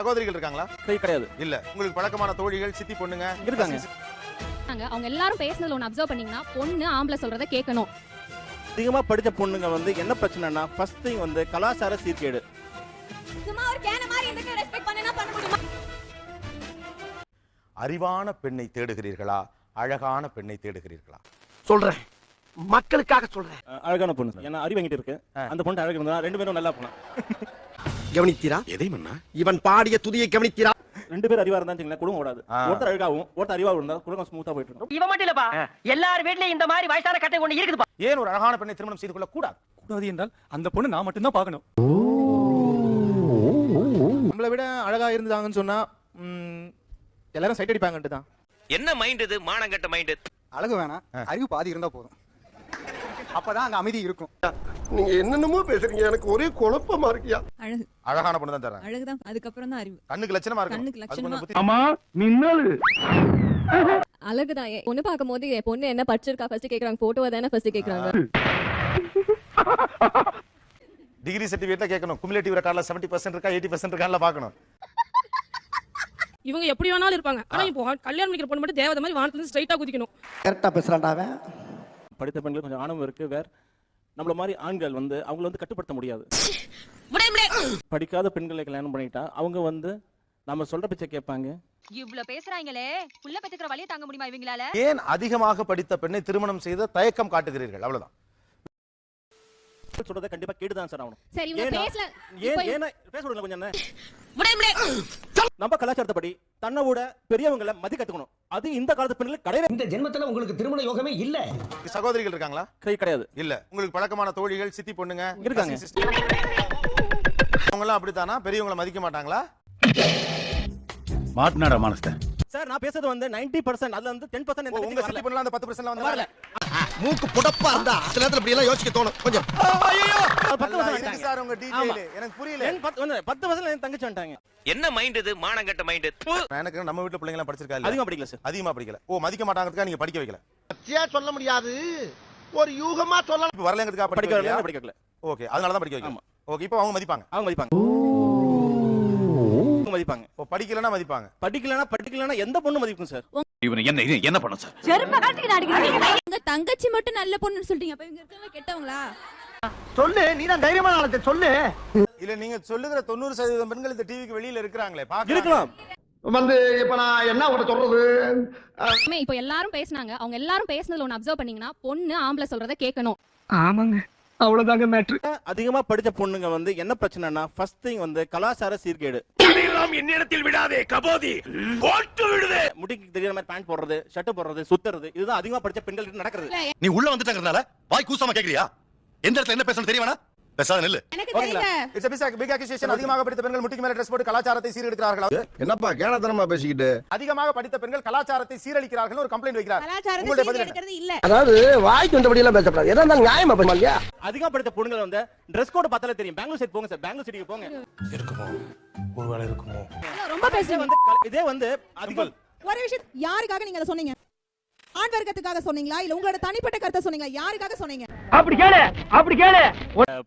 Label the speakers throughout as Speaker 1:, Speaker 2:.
Speaker 1: சகோதரிகள் இருக்காங்களா?
Speaker 2: கிடையாது.
Speaker 1: இல்ல. உங்களுக்கு பழக்கமான தோழிகள் சித்தி பொண்ணுங்க?
Speaker 2: இருக்காங்க.
Speaker 3: அவங்க எல்லாரும் பேசுனதுல ஒன்று அப்சர்வ் பண்ணீங்கன்னா பொண்ணு ஆம்பளை சொல்றத கேட்கணும்.
Speaker 2: அதிகமா படிச்ச பொண்ணுங்க வந்து என்ன பிரச்சனைனா ஃபர்ஸ்ட் திங் வந்து கலாச்சார சீர்கேடு.
Speaker 3: சும்மா ஒரு கேன மாதிரி எதுக்கு ரெஸ்பெக்ட் பண்ணனா பண்ண முடியுமா?
Speaker 1: அறிவான பெண்ணை தேடுகிறீர்களா? அழகான பெண்ணை தேடுகிறீர்களா?
Speaker 4: சொல்றேன். மக்களுக்காக சொல்றேன்.
Speaker 2: அழகான பொண்ணு. ஏன்னா அறிவு வாங்கிட்டு இருக்கு. அந்த பொண்ணு அழகு இருந்தா ரெண்டு பேரும் நல்லா போலாம்
Speaker 4: கவனித்தீரா?
Speaker 5: எதை மன்னா?
Speaker 4: இவன் பாடிய துதியை கவனித்தீரா?
Speaker 2: ரெண்டு பேர் அறிவா இருந்தா குடும்பம் ஓடாது. ஒருத்தர் அழகாவும் ஒருத்தர் அறிவா இருந்தா குடும்பம் ஸ்மூத்தா போயிட்டு இருக்கும்.
Speaker 6: இவன் மட்டும் இல்லப்பா எல்லார் வீட்லயும் இந்த மாதிரி வயசான கட்டை ஒண்ணு இருக்குதுப்பா.
Speaker 1: ஏன் ஒரு அழகான பெண்ணை திருமணம் செய்து கொள்ள கூடாது
Speaker 7: கூடாது என்றால் அந்த பொண்ணு நான் மட்டும்தான் பார்க்கணும்.
Speaker 8: நம்மளை விட அழகா இருந்தாங்கன்னு சொன்னா எல்லாரும் சைட் அடிப்பாங்கன்ட்டு தான்
Speaker 5: என்ன மைண்ட் இது? மானங்கட்ட மைண்ட்
Speaker 7: அழகு வேணாம் அறிவு பாதி இருந்தா போதும். அப்பதான் அங்க அமைதி இருக்கும்.
Speaker 4: நீங்க என்னென்னமோ பேசுறீங்க. எனக்கு ஒரே குழப்பமா இருக்கியா?
Speaker 9: அழகு.
Speaker 1: அழகான பொண்ணு தான் தர்றேன்.
Speaker 9: அழகுதான். அதுக்கப்புறம் தான் அறிவு.
Speaker 1: கண்ணுக்கு லட்சணமா இருக்கும்
Speaker 9: கண்ணுக்கு லட்சணமா.
Speaker 4: ஆமா மின்னல்
Speaker 3: அழகுதான். பொண்ணு பார்க்கும்போது என் பொண்ணு என்ன படிச்சிருக்கா? ஃபர்ஸ்ட் கேக்குறாங்க. போட்டோவை தானே ஃபர்ஸ்ட் கேக்குறாங்க.
Speaker 1: டிகிரி சர்டிஃபிகேட்ல கேட்கணும். குமுலேட்டிவ் ரெக்கார்ட்ல 70% பர்சன்ட் இருக்கா? எயிட்டி பர்சன்ட் இருக்கான்ல பார்க்கணும்.
Speaker 6: இவங்க எப்படி வேணாலும் இருப்பாங்க. ஆனா இப்போ கல்யாணம் பண்ணிக்கிற பொண்ணு மட்டும் தேவதை மாதிரி வானத்துல ஸ்ட்ரைட்டா குதிக்கணும்.
Speaker 4: கரெக்டா பேசுறான்டா அவன்.
Speaker 2: படித்த பெண்கள் கொஞ்சம் ஆணவம் இருக்கு. வேற நம்மள மாதிரி ஆண்கள் வந்து அவங்கள வந்து கட்டுப்படுத்த முடியாது. படிக்காத பெண்களை கல்யாணம் பண்ணிட்டா அவங்க வந்து நம்ம சொல்ற பிச்சை கேட்பாங்க.
Speaker 3: இவ்ளோ பேசுறாங்களே. புள்ள பெத்துக்கிற வழியை தாங்க முடியுமா இவங்களால?
Speaker 1: ஏன் அதிகமாக படித்த பெண்ணை திருமணம் செய்த தயக்கம் காட்டுகிறீர்கள்? அவ்வளவுதான்.
Speaker 2: சொல்றதை கண்டிப்பா கேட்டுதான் சார் ஆகணும்.
Speaker 3: சரி இவங்க பேசல
Speaker 2: ஏன் பேச விடுங்க கொஞ்சம் என்ன? நம்ம கலாச்சாரத்தைப்படி தன்னை விட பெரியவங்களை மதி கத்துக்கணும். அது இந்த காலத்து பெண்களுக்கு கிடையவே
Speaker 4: இந்த ஜென்மத்துல உங்களுக்கு திருமண யோகமே இல்ல.
Speaker 1: சகோதரிகள் இருக்காங்களா?
Speaker 2: கை கிடையாது.
Speaker 1: இல்ல. உங்களுக்கு பழக்கமான தோழிகள் சித்தி பொண்ணுங்க
Speaker 2: இருக்காங்க.
Speaker 1: அவங்க எல்லாம் அப்படித்தானா? பெரியவங்களை மதிக்க மாட்டாங்களா?
Speaker 5: மாட்டினாடா மானஸ்த
Speaker 2: சார் நான் பேசுறது வந்து 90% பர்சன்ட் அதுல வந்து டென்
Speaker 1: ஓ, உங்க சித்தி
Speaker 2: பர்சன்ட்
Speaker 1: பொண்ணுலாம் அந்த பத்து பர்சன்ட்ல வந்து
Speaker 2: வரல.
Speaker 4: மூக்கு புடப்பா இருந்தா சில நேரத்துல இப்படி எல்லாம் யோசிக்க தோணும். கொஞ்சம்.
Speaker 2: பத்து
Speaker 1: இருக்கு சார் உங்க டீடைல் எனக்கு புரியல.
Speaker 2: பத்து பர்சன்ட் என் தங்கச்சி வந்துட்டாங்க.
Speaker 5: என்ன மைண்ட் இது? மானங்கட்ட மைண்ட்
Speaker 1: எனக்கு நம்ம வீட்டுல பிள்ளைங்க எல்லாம் படிச்சிருக்கா இல்ல
Speaker 2: அதிகமா படிக்கல சார்.
Speaker 1: அதிகமா படிக்கல. ஓ மதிக்க மாட்டாங்கிறதுக்கா நீங்க படிக்க வைக்கல.
Speaker 4: பச்சையா சொல்ல முடியாது. ஒரு யூகமா சொல்லலாம்
Speaker 1: இப்ப வரலங்கிறதுக்கா
Speaker 2: படிக்க வரல படிக்க வைக்கல.
Speaker 1: ஓகே அதனால தான் படிக்க வைக்கல. ஓகே இப்போ அவங்க மதிப்பாங்க.
Speaker 2: அவங்க மதிப்பாங்க. மதிப்பாங்க.
Speaker 1: ஓ படிக்கலனா மதிப்பாங்க.
Speaker 2: படிக்கலனா படிக்கலனா எந்த பொண்ணு மதிக்கும் சார்?
Speaker 5: இவனை என்ன இது என்ன பண்ணும் சார்?
Speaker 9: உங்க தங்கச்சி மட்டும் நல்ல பொண்ணுன்னு சொல்லிட்டீங்க. அப்ப இவங்க இருக்கவங்க கெட்டவங்களா?
Speaker 4: சொல்லு நீ தான் தைரியமான ஆளத்தை சொல்லு.
Speaker 1: இல்ல நீங்க சொல்லுகிற தொண்ணூறு சதவீதம் பெண்கள் இந்த டிவிக்கு வெளியில இருக்கிறாங்களே
Speaker 2: இருக்கலாம்.
Speaker 4: வந்து இப்ப நான் என்ன உன்கிட்ட சொல்றது?
Speaker 3: இப்போ எல்லாரும் பேசுனாங்க. அவங்க எல்லாரும் பேசுனதுல ஒன்று அப்சர்வ் பண்ணீங்கன்னா பொண்ணு ஆம்பளை சொல்றத கேட்கணும்.
Speaker 6: ஆமாங்க. அவ்வளவுதாங்க மேட்ரு
Speaker 2: அதிகமா படிச்ச பொண்ணுங்க வந்து என்ன பிரச்சனைனா ஃபர்ஸ்ட் திங் வந்து கலாச்சார சீர்கேடு.
Speaker 5: என்னிடத்தில் விடாதே கபோதி. போட்டு விடுதே.
Speaker 2: முடிக்கு தெரியாத மாதிரி பேண்ட் போடுறது ஷர்ட் போடுறது சுத்துறது இதுதான் அதிகமா படிச்ச பெண்கள் நடக்கிறது.
Speaker 5: நீ உள்ள வந்துட்டங்கறனால வாய் கூசாம கேக்குறியா? எந்த இடத்துல என்ன பேசணும் தெரியுமா பேசாத நில்லு.
Speaker 9: எனக்கு
Speaker 2: ஓகேங்களா?
Speaker 9: தெரியல.
Speaker 1: இட்ஸ் பிக் பிக் அக்யூசியேஷன் அதிகமாக படித்த பெண்கள் முட்டிக்கு மேல ட்ரெஸ் போட்டு கலாச்சாரத்தை சீரழிக்கிறார்களா?
Speaker 4: என்னப்பா கேனத்தனமா பேசிக்கிட்டு?
Speaker 1: அதிகமாக படித்த பெண்கள் கலாச்சாரத்தை சீரழிக்கிறார்கள் ஒரு கம்ப்ளைண்ட் வைக்கிறார்.
Speaker 9: கலாச்சாரத்தை
Speaker 1: உங்களுடைய பதில்
Speaker 9: இல்ல.
Speaker 4: அதாவது வாய்க்கு வந்தபடி எல்லாம் பேசக்கூடாது எதா இருந்தாலும் நியாயமா இல்லையா
Speaker 2: அதிகமா படித்த பொண்ணுங்க வந்து ட்ரெஸ் கோட் பார்த்தாலே தெரியும். பெங்களூர் சைடு போங்க சார் பெங்களூர் சிட்டிக்கு போங்க.
Speaker 1: இருக்குமோ? ஒருவேளை இருக்குமோ?
Speaker 9: ரொம்ப
Speaker 2: இதே
Speaker 9: பேசுறீங்க
Speaker 2: வந்து இதே வந்து அதிகம்
Speaker 9: ஒரு விஷயம் யாருக்காக நீங்க அதை சொன்னீங்க? ஆண் வர்க்கத்துக்காக சொன்னீங்களா? இல்ல உங்களோட தனிப்பட்ட கருத்தை சொன்னீங்களா? யாருக்காக சொன்னீங்க?
Speaker 6: அப்படி கேளு அப்படி கேளு.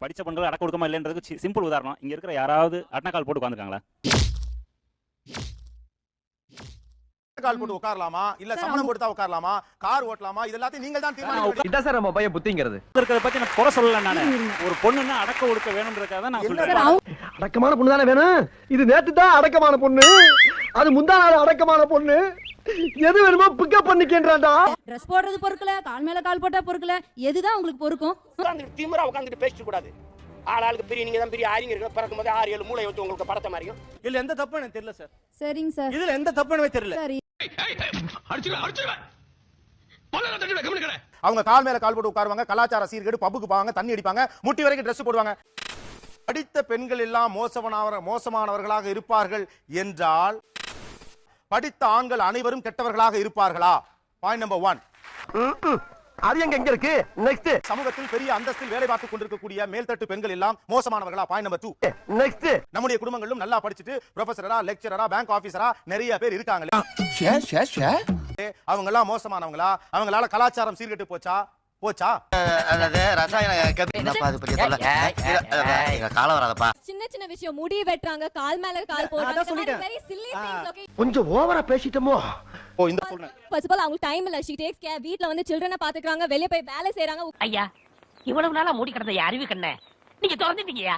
Speaker 10: படிச்ச பெண்கள் அடக்க ஒடுக்கமா இல்லைன்றதுக்கு சிம்பிள் உதாரணம். இங்க இருக்கிற யாராவது அட்னக்கால் போட்டு உட்காந்துருக்காங்களா
Speaker 1: கால் போட்டு உட்காரலாமா? இல்ல சமணம் போட்டு தான் உட்காரலாமா? கார் ஓட்டலாமா? இது எல்லாத்தையும் நீங்கள் தான் தீர்மானிக்க
Speaker 4: இதான் சார் நம்ம பையன் புத்திங்கிறது.
Speaker 10: இருக்கிறத பத்தி நான் குறை சொல்லல நானு. ஒரு பொண்ணுன்னா அடக்க ஒடுக்க வேணும்ன்றதுக்காக தான் நான்
Speaker 1: என்ன
Speaker 10: சொல்றேன்.
Speaker 4: அடக்கமான பொண்ணு தானே வேணும்? இது நேத்து தான் அடக்கமான பொண்ணு. அது முந்தா நாள் அடக்கமான பொண்ணு. எது வேணுமோ பிக்கப் பண்ணிக்கின்றான்டா.
Speaker 9: ட்ரெஸ் போடுறது பொறுக்கல கால் மேல கால் போட்டா பொறுக்கல. எதுதான் உங்களுக்கு பொறுக்கும்?
Speaker 6: உட்காந்துட்டு திமிரா உட்காந்துட்டு பேசிட்டு கூடாது. ஆள் ஆளுக்கு பெரிய நீங்க தான் பெரிய ஆரிங்க இருக்கு பிறக்கும் போது ஆறு ஏழு மூளை வச்சு உங்களுக்கு படத்த மாதிரியும்
Speaker 2: இல்ல எந்த தப்பு எனக்கு தெரியல சார்
Speaker 9: சரிங்க சார்
Speaker 2: இதுல எந்த தப்பு எனக்கு தெரியல.
Speaker 9: சரி.
Speaker 1: அவங்க கால் மேல கால் போட்டு உட்காருவாங்க கலாச்சார சீர்கேடு பப்புக்கு போவாங்க தண்ணி அடிப்பாங்க முட்டி வரைக்கும் Dress போடுவாங்க. படித்த பெண்கள் எல்லாம் மோசமானவர் மோசமானவர்களாக இருப்பார்கள் என்றால் படித்த ஆண்கள் அனைவரும் கெட்டவர்களாக இருப்பார்களா? பாயிண்ட் நம்பர் ஒன்
Speaker 4: அது எங்க எங்க இருக்கு? நெக்ஸ்ட்
Speaker 1: சமூகத்தில் பெரிய அந்தஸ்தில் வேலை பார்த்துக் கொண்டிருக்கக்கூடிய மேல்தட்டு பெண்கள் எல்லாம் மோசமானவர்களா? பாயிண்ட் நம்பர் டூ
Speaker 4: நெக்ஸ்ட்
Speaker 1: நம்முடைய குடும்பங்களும் நல்லா படிச்சுட்டு ப்ரொஃபசரா லெக்சரரா பேங்க் ஆபீசரா நிறைய பேர் இருக்காங்களே. அவங்க எல்லாம் மோசமானவங்களா? அவங்களால கலாச்சாரம் சீர்கெட்டு போச்சா? போச்சா?
Speaker 5: அதாவது ரசாயன என்னப்பா அது பெரிய தொல்லை கால வராதப்பா.
Speaker 3: சின்ன சின்ன விஷயம். முடி வெட்டுறாங்க. கால் மேல கால்
Speaker 8: சொல்லிட்டேன்.
Speaker 3: வெரி சில்லி திங்ஸ் ஓகே
Speaker 4: கொஞ்சம் ஓவரா பேசிட்டோமோ?
Speaker 1: ஓ இந்த
Speaker 3: ஃபர்ஸ்ட் ஆஃப் ஆல் அவங்களுக்கு டைம் இல்ல. ஷீ டேக்ஸ் கேர் வீட்ல வந்து சில்ட்ரனை பாத்துக்கறாங்க. வெளிய போய் வேலை செய்றாங்க.
Speaker 6: ஐயா இவ்வளவு நாளா மூடி கிடந்த அறிவு கண்ண. நீங்க திறந்துட்டீங்கயா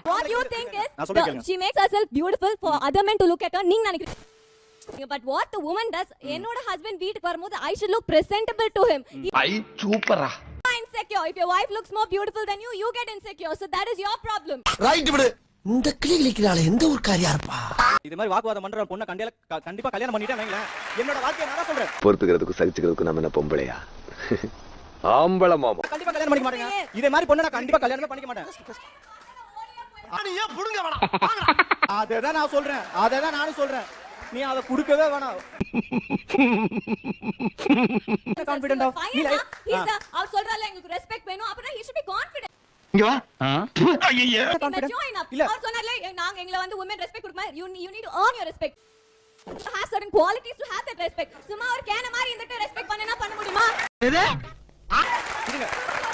Speaker 8: சொல்றேன்
Speaker 3: the-
Speaker 8: கேளுங்க.
Speaker 3: she makes herself beautiful for other men to look at her. நீங்க நினைக்கிறீங்க. But what the woman does என்னோட ஹஸ்பண்ட் வீட்டுக்கு வரும்போது I should look presentable to him.
Speaker 4: ஐ சூப்பரா
Speaker 3: insecure. If your wife looks more beautiful than you you get insecure. So that is your problem.
Speaker 4: Right விடு. இந்த கிளி கிளிக்கிறாள் எந்த ஊர்க்காரியா இருப்பா
Speaker 8: இது மாதிரி வாக்குவாதம் பண்ற பொண்ணை கண்டியா க- கண்டிப்பா கல்யாணம் பண்ணிட்டேன் வைங்களேன். என்னோட வாழ்க்கையை நான் சொல்றேன்.
Speaker 4: பொறுத்துக்கிறதுக்கு சகிச்சுக்கிறதுக்கு நம்ம என்ன பொம்பளையா? ஆம்பளை மாமா.
Speaker 8: கண்டிப்பா கல்யாணம் பண்ணிக்க மாட்டேங்க. இதே மாதிரி பொண்ணை நான் கண்டிப்பா கல்யாணமே பண்ணிக்க மாட்டேன். அதேதான் நான் சொல்றேன். அதேதான் நானும் சொல்றேன். நீ அதை கொடுக்கவே வேணாம். ஆஃப்
Speaker 3: Fine, ah, அவர் சொல்றாருல எங்களுக்கு ரெஸ்பெக்ட் வேணும். அப்புறம் he should be confident.
Speaker 4: இங்க வா.
Speaker 8: Confident
Speaker 3: join up?
Speaker 8: இல்ல.
Speaker 3: அவர் சொன்னார்ல எ- நாங்க எங்களை வந்து women respect கொடுக்க you you need to earn your respect. Have certain qualities to have that respect. சும்மா ஒரு கேன மாதிரி இருந்துட்டு ரெஸ்பெக்ட் பண்ணனா பண்ண முடியுமா?
Speaker 8: இருங்க.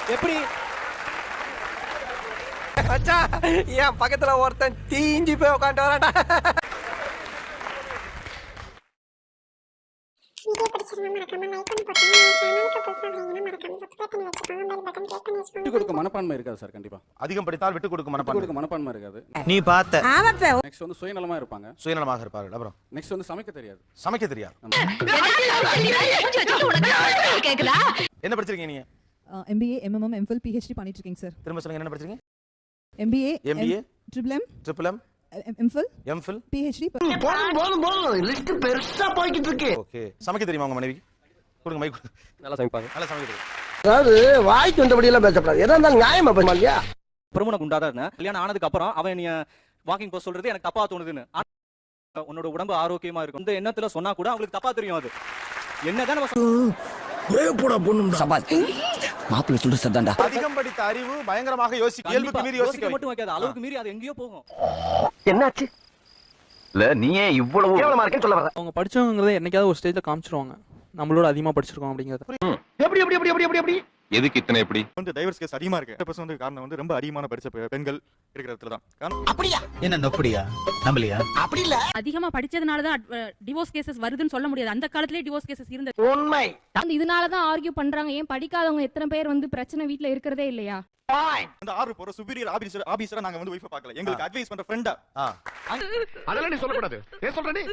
Speaker 8: எப்படி?
Speaker 7: என் பக்கத்துல ஒருத்தன் தீஞ்சு போய் உட்காந்து வரான்டா
Speaker 11: வீடியோ பிடிச்சிருந்தா மறக்காம லைக் பண்ணி போட்டுருங்க சேனலுக்கு புதுசாக வரீங்கன்னா மறக்காம சப்ஸ்கிரைப் பண்ணி வச்சுக்கோங்க. பெல் பட்டன் கிளிக் பண்ணி வச்சுக்கோங்க.
Speaker 2: விட்டு கொடுக்க மனப்பான்மை இருக்காது சார் கண்டிப்பா.
Speaker 1: அதிகம் படித்தால் விட்டு கொடுக்க
Speaker 2: விட்டு
Speaker 1: மனப்பான்மை.
Speaker 2: கொடுக்க மனப்பான்மை இருக்காது.
Speaker 5: நீ பார்த்த.
Speaker 2: நெக்ஸ்ட் வந்து சுயநலமா இருப்பாங்க.
Speaker 1: சுயநலமாக இருப்பார்கள் அப்புறம்?
Speaker 2: நெக்ஸ்ட் வந்து சமைக்க தெரியாது.
Speaker 1: சமைக்க தெரியாது. என்ன படிச்சிருக்கீங்க நீங்க?
Speaker 9: எம்பிஏ எம்எம்எம் எம்ஃபில் பிஹெச்டி பண்ணிட்டு இருக்கீங்க சார்
Speaker 1: திரும்ப சொல்லுங்க என்ன படிச்சிருக்கீங்க?
Speaker 9: MBA
Speaker 1: MBA
Speaker 9: triple M
Speaker 1: triple M
Speaker 9: MPhil
Speaker 1: MPhil
Speaker 9: PhD
Speaker 4: போதும் போதும் போதும். லிஸ்ட் பெருசா போய்கிட்டு இருக்கு.
Speaker 1: ஓகே சமைக்க தெரியுமா உங்க மனைவி கொடுங்க மைக்.
Speaker 4: நல்லா சமைப்பாங்க.
Speaker 1: நல்லா சமைக்க தெரியும்
Speaker 4: அதாவது வாய்க்கு வந்தபடி எல்லாம் பேசக்கூடாது. எதா இருந்தாலும் நியாயமா பேசணும் இல்லையா
Speaker 8: பிரமுன குண்டா தான் இருந்தேன் கல்யாணம் ஆனதுக்கு அப்புறம் அவன் நீ வாக்கிங் போக சொல்றது எனக்கு தப்பா தோணுதுன்னு. உன்னோட உடம்பு ஆரோக்கியமா இருக்கும். இந்த எண்ணத்துல சொன்னா கூட அவங்களுக்கு தப்பா தெரியும் அது. என்னதான் நம்ம
Speaker 6: மாப்பிள்ளை சொல்ற சத்தாண்டா
Speaker 1: அதிகம் படித்த அறிவு பயங்கரமாக யோசிக்க இயல்புக்கு மீறி யோசிக்க.
Speaker 8: மட்டும் வைக்காது. அளவுக்கு மீறி அது எங்கேயோ போகும்.
Speaker 4: என்னாச்சு?
Speaker 5: இல்ல இவ்வளவு
Speaker 4: கேவலமா இருக்கேன்னு சொல்ல வர
Speaker 12: அவங்க படிச்சவங்கிறத என்னைக்காவது ஒரு ஸ்டேஜ்ல காமிச்சிருவாங்க. நம்மளோட அதிகமா படிச்சிருக்கோம் அப்படிங்கறது.
Speaker 4: எப்படி எப்படி எப்படி எப்படி எப்படி எப்படி?
Speaker 5: எதுக்கு இத்தனை எப்படி
Speaker 8: வந்து டைவர்ஸ் கேஸ் அதிகமா இருக்கு. வந்து காரணம் வந்து ரொம்ப அதிகமான படிச்ச பெண்கள் இருக்கிற இடத்துல தான் காரணம்?
Speaker 4: அப்படியா?
Speaker 5: என்ன நொப்படியா? நம்பலையா?
Speaker 4: அப்படி இல்ல.
Speaker 3: அதிகமா படிச்சதுனால தான் டிவோர்ஸ் கேசஸ் வருதுன்னு சொல்ல முடியாது. அந்த காலத்திலே டிவோர்ஸ் கேசஸ் இருந்தது.
Speaker 4: உண்மை.
Speaker 3: இதனால தான் ஆர்கியூ பண்றாங்க. ஏன் படிக்காதவங்க எத்தனை பேர் வந்து பிரச்சனை வீட்ல இருக்கிறதே இல்லையா?
Speaker 8: அந்த ஆர்டர் போற சுப்பீரியர் ஆபீசர் ஆபீசரா நாங்க வந்து ஒய்ஃபை பார்க்கல. எங்களுக்கு அட்வைஸ் பண்ற ஃப்ரெண்டா.
Speaker 4: அதெல்லாம் நீ சொல்லக்கூடாது. ஏன் சொல்ற நீ?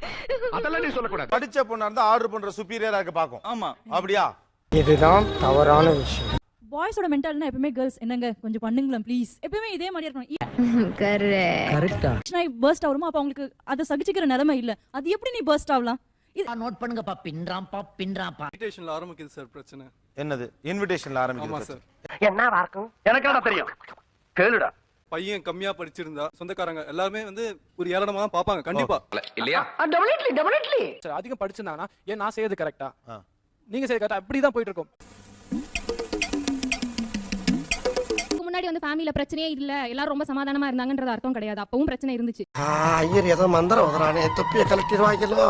Speaker 4: அதெல்லாம் நீ சொல்லக்கூடாது.
Speaker 1: படிச்ச பொண்ணா இருந்தா ஆர்டர் பண்ற சுப்பீரியரா இருக்க பாக்கும்
Speaker 8: ஆமா.
Speaker 1: அப்படியா?
Speaker 4: இதுதான் தவறான விஷயம்.
Speaker 9: பாய்ஸோட மென்டாலிட்டினா எப்பவுமே கேர்ள்ஸ் என்னங்க கொஞ்சம் பண்ணுங்களேன் ப்ளீஸ் எப்பவுமே இதே மாதிரி இருக்கணும்.
Speaker 4: கரெக்டா
Speaker 9: பர்ஸ்ட் ஆகுமோ அப்ப அவங்களுக்கு அதை சகிச்சுக்கிற நிலைமை இல்ல. அது எப்படி நீ பர்ஸ்ட் ஆகலாம்?
Speaker 6: நோட் பண்ணுங்கப்பா. பின்றாம்பா பின்றாம்பா
Speaker 12: இன்விடேஷன்ல ஆரம்பிக்குது சார் பிரச்சனை.
Speaker 1: என்னது? இன்விடேஷன்ல
Speaker 12: ஆமா
Speaker 1: ஆரம்பிக்கிறது
Speaker 12: சார்
Speaker 4: என்ன இருக்கும் எனக்கு என்ன தெரியும்? கேளுடா.
Speaker 12: பையன் கம்மியா படிச்சிருந்தா சொந்தக்காரங்க எல்லாருமே வந்து ஒரு ஏளனமா தான் பாப்பாங்க கண்டிப்பா.
Speaker 5: இல்லையா?
Speaker 12: சார் அதிகம் படிச்சிருந்தாங்கன்னா ஏன் நான் செய்யறது கரெக்டா நீங்க செய்யறது கரெக்டா இப்படிதான் போயிட்டு இருக்கோம்
Speaker 3: முன்னாடி வந்து ஃபேமிலில பிரச்சனையே இல்ல. எல்லாரும் ரொம்ப சமாதானமா இருந்தாங்கன்றது அர்த்தம் கிடையாது. அப்பவும் பிரச்சனை இருந்துச்சு.
Speaker 4: ஐயர் ஏதோ மந்திரம் உதறானே தொப்பிய கலட்டிடுவாங்களோ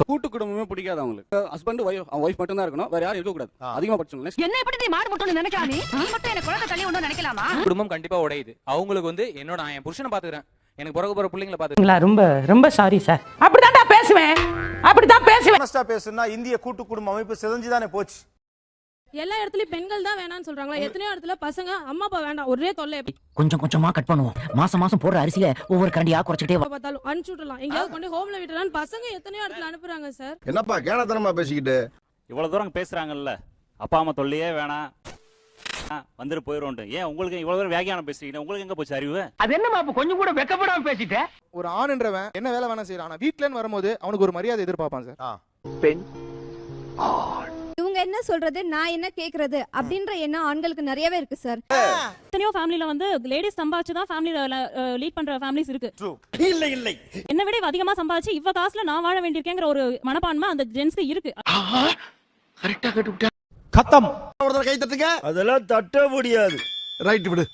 Speaker 2: கூட்டு குடும்பமே பிடிக்காது அவங்களுக்கு. ஹஸ்பண்ட் ஒய்ஃப் ஒய்ஃப் மட்டும் தான் இருக்கணும். வேற யாரும் இருக்க கூடாது
Speaker 1: ஆ.
Speaker 2: அதிகமா படிச்சவங்க
Speaker 11: என்ன எப்படி நீ மாடு மட்டும் நினைக்கலாம் நீ? மட்டும் என்ன குழந்தை தள்ளி ஒன்றும் நினைக்கலாமா?
Speaker 12: குடும்பம் கண்டிப்பா உடையுது. அவங்களுக்கு வந்து என்னோட நான் என் புருஷனை பாத்துக்கிறேன். எனக்கு பிறகு போற பிள்ளைங்களை பாத்து
Speaker 6: ரொம்ப ரொம்ப சாரி சார் அப்படிதான்டா பேசுவேன். அப்படிதான் பேசுவேன்.
Speaker 1: ஆனஸ்டா பேசுனா இந்திய கூட்டு குடும்ப அமைப்பு சிதைஞ்சுதானே போச்சு.
Speaker 3: எல்லா இடத்துலயும் பெண்கள் தான் வேணாம்னு சொல்றாங்களா? எத்தனையோ இடத்துல பசங்க அம்மா அப்பா வேண்டாம். ஒரே தொல்லை.
Speaker 6: கொஞ்சம் கொஞ்சமா கட் பண்ணுவோம். மாசம் மாசம் போடுற அரிசியில ஒவ்வொரு கரண்டியா குறைச்சிட்டே
Speaker 3: பார்த்தாலும் அனுப்பிச்சு விட்டுலாம் எங்கேயாவது கொண்டு ஹோம்ல விட்டுறான்னு பசங்க எத்தனையோ இடத்துல அனுப்புறாங்க சார்
Speaker 4: என்னப்பா கேனத்தனமா பேசிக்கிட்டு?
Speaker 10: இவ்வளவு தூரம் பேசுறாங்கல்ல. அப்பா அம்மா தொல்லையே வேணாம். வந்துட்டு போயிடும்ட்டு ஏன் உங்களுக்கு இவ்வளவு தூரம் வியாகியானம் பேசுறீங்க? உங்களுக்கு எங்க போச்சு அறிவு?
Speaker 6: அது என்னமா அப்ப கொஞ்சம் கூட வெக்கப்படாம பேசிட்ட?
Speaker 8: ஒரு ஆண்ன்றவன் என்ன வேலை வேணா செய்யறான். ஆனா வீட்லன்னு வரும்போது அவனுக்கு ஒரு மரியாதை எதிர்பார்ப்பான் சார்.
Speaker 3: இவங்க என்ன சொல்றது? நான் என்ன கேக்குறது? அப்படின்ற எண்ணம் ஆண்களுக்கு நிறையவே இருக்கு சார்.
Speaker 9: எத்தனையோ ஃபேமிலில வந்து லேடிஸ் சம்பாதிச்சு தான் ஃபேமிலில லீட் பண்ற ஃபேமிலிஸ் இருக்கு.
Speaker 4: இல்ல இல்லை.
Speaker 9: என்ன விட அதிகமா சம்பாதிச்சு இவ காசுல நான் வாழ வேண்டியிருக்கேங்கிற ஒரு மனப்பான்மை அந்த ஜென்ஸ்க்கு இருக்கு.
Speaker 4: கரெக்டா
Speaker 1: கத்தம்.
Speaker 4: கை தட்டுங்க.
Speaker 1: அதெல்லாம் தட்ட முடியாது.
Speaker 4: ரைட் விடு.